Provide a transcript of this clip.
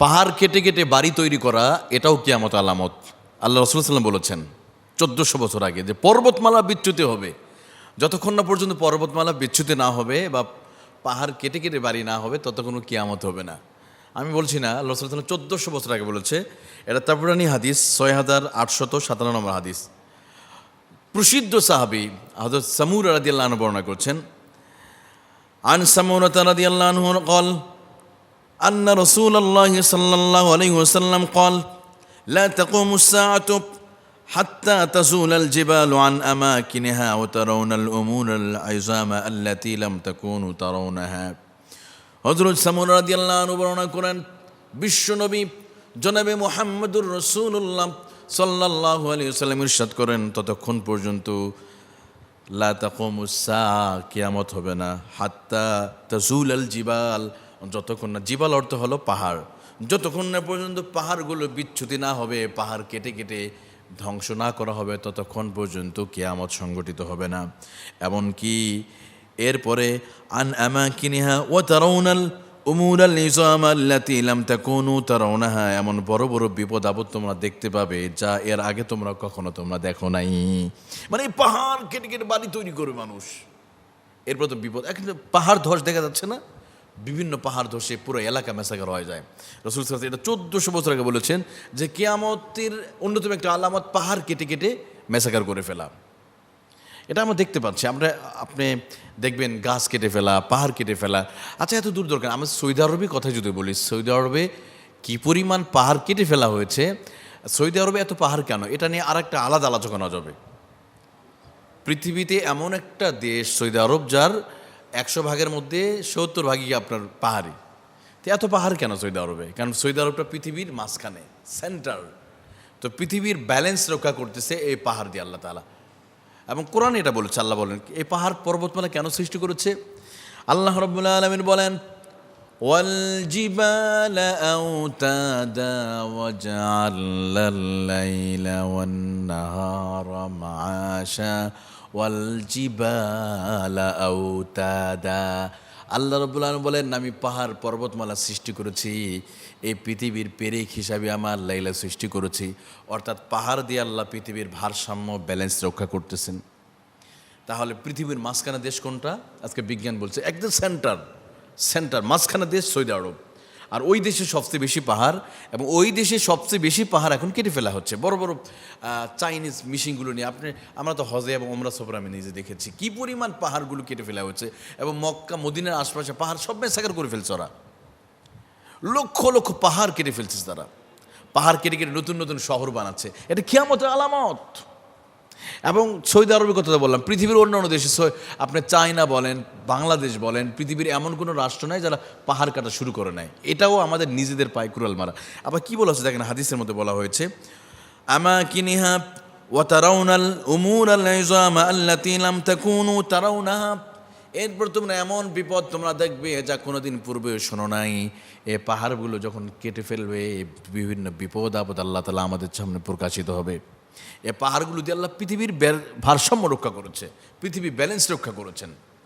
পাহাড় কেটে কেটে বাড়ি তৈরি করা, এটাও কেয়ামত আলামত। আল্লাহ রসুলাম বলেছেন, চোদ্দোশো বছর আগে যে পর্বতমালা বিচ্যুতি হবে, যতক্ষণ না পর্যন্ত পর্বতমালা বিচ্যুতি না হবে বা পাহাড় কেটে কেটে বাড়ি না হবে, ততক্ষণ কিয়ামত হবে না। আমি বলছি না, আল্লাহ রসুল্লাহ চোদ্দোশো বছর আগে বলেছে, এটা তাপুরানি হাদিস ছয় হাজার আটশত সাতান্ন নম্বর হাদিস। প্রসিদ্ধ সাহাবি হজরত সামুর রাদিয়াল্লাহ বর্ণনা করছেন, আন সামুরতা রাদিয়াল্লাহ কল أن رسول الله صلى الله عليه وسلم قال لا تقوم الساعة حتى تزول الجبال عن أماكنها وترون الأمور العظام التي لم تكونوا ترونها হজরত সামুর রাদিয়াল্লাহ আনহু বর্ণনা করেন বিশ্বনবী জনাবে মোহাম্মদুর রসুল্লাহ সাল্লাল্লাহু আলাইহি ওয়াসাল্লাম ইরশাদ করেন ততক্ষণ পর্যন্ত লা তাকুমুসা কিয়ামত হবে না হাত্তা তাজুল আল জিবাল যতক্ষণ না জীবাল অর্থ হলো পাহাড়, যতক্ষণ না পর্যন্ত পাহাড়গুলো বিচ্যুতি না হবে, পাহাড় কেটে কেটে ধ্বংস না করা হবে, ততক্ষণ পর্যন্ত কেয়ামত সংগঠিত হবে না। এমনকি এরপরে, আন আমাকিনিহা ও তারাউনাল উমুর আল নিজাম আল্লাতি তাকুনু তারাউনাহা এমন বড় বড় বিপদ আপদ তোমরা দেখতে পাবে, যা এর আগে তোমরা কখনো তোমরা দেখো নাই। মানে পাহাড় কেটে কেটে বাড়ি তৈরি করে মানুষ। এরপর তো বিপদ। এখন পাহাড় ধস দেখা যাচ্ছে না। বিভিন্ন পাহাড় ধসে পুরো এলাকা মেসাকার হয়ে যায়। রসুল সাল এটা চোদ্দোশো বছর আগে বলেছেন যে কেয়ামতের অন্যতম একটা আলামত পাহাড় কেটে কেটে মেসাকার করে ফেলা। এটা আমরা দেখতে পাচ্ছি। আমরা, আপনি দেখবেন গাছ কেটে ফেলা, পাহাড় কেটে ফেলা। আচ্ছা এত দূর দরকার। আমি সৌদি আরবে কথা যদি বলি, সৌদি আরবে কী পরিমাণ পাহাড় কেটে ফেলা হয়েছে? সৌদি আরবে এত পাহাড় কেন? এটা নিয়ে আর একটা আলাদা আলোচনা যাবে। পৃথিবীতে এমন একটা দেশ, সৌদি আরব, যার একশো ভাগের মধ্যে সত্তর ভাগই আপনার পাহাড়ি তো এত পাহাড় কেন সৌদি আরবে কারণ সৌদি আরবটা পৃথিবীর মাঝখানে সেন্টার তো পৃথিবীর ব্যালেন্স রক্ষা করতেছে এই পাহাড় দিয়ে আল্লাহ তালা এবং কোরআন এটা বলেছে আল্লাহ বলেন এই পাহাড় পর্বতমালা কেন সৃষ্টি করেছে আল্লাহ রব্বুল্লাহ আলমিন বলেন والجبال أوتادا وجعلنا الليل والنهار معاشا ওয়ালজিবালা আল্লাহ রবুল বলেন, আমি পাহাড়, পর্বতমালা সৃষ্টি করেছি। এই পৃথিবীর পেরেক হিসাবে আমার লাইলা সৃষ্টি করেছি। অর্থাৎ পাহাড় দিয়ে আল্লাহ পৃথিবীর ভারসাম্য ব্যালেন্স রক্ষা করতেছেন। তাহলে পৃথিবীর মাঝখানে দেশ কোনটা? আজকে বিজ্ঞান বলছে, একদম সেন্টার সেন্টার মাঝখানে দেশ সৌদি আরব। আর ওই দেশে সবচেয়ে বেশি পাহাড় এবং ওই দেশে সবচেয়ে বেশি পাহাড় এখন কেটে ফেলা হচ্ছে। বড় বড় চাইনিজ মিশিংগুলো নিয়ে আপনি, আমরা তো হজে এবং ওমরা সফর আমি নিজে দেখেছি। কি পরিমাণ পাহাড়গুলো কেটে ফেলা হচ্ছে এবং মক্কা, মদিনার আশপাশে পাহাড় সব মেসাকার করে ফেলছে ওরা। লক্ষ লক্ষ পাহাড় কেটে ফেলছে তারা। পাহাড় কেটে কেটে নতুন নতুন শহর বানাচ্ছে। এটা কিয়ামতের আলামত। এবং সৌদি আরবের কথা বললাম, পৃথিবীর অন্যান্য দেশে সৌ- আপনি চায়না বলেন, বাংলাদেশ বলেন, পৃথিবীর এমন কোনো রাষ্ট্র নাই যারা পাহাড় কাটা শুরু করে নেয় এটাও আমাদের নিজেদের পায়ে কুড়াল মারা। আবার কি বলা হচ্ছে দেখেন, হাদিসের মধ্যে বলা হয়েছে, আমা কিনিহা ওয়াতারাউনাল উমুর আল্লাতী তাকুনু তারাউনাহা। এরপর তোমরা এমন বিপদ তোমরা দেখবে যা কোনোদিন পূর্বে শোনো নাই। এ পাহাড়গুলো যখন কেটে ফেলবে বিভিন্ন বিপদ আপদ আল্লাহ তালা আমাদের সামনে প্রকাশিত হবে। এ পাহাড়গুলো দিয়ে আল্লাহ পৃথিবীর ভারসাম্য রক্ষা করেছে পৃথিবী ব্যালেন্স রক্ষা করেছেন।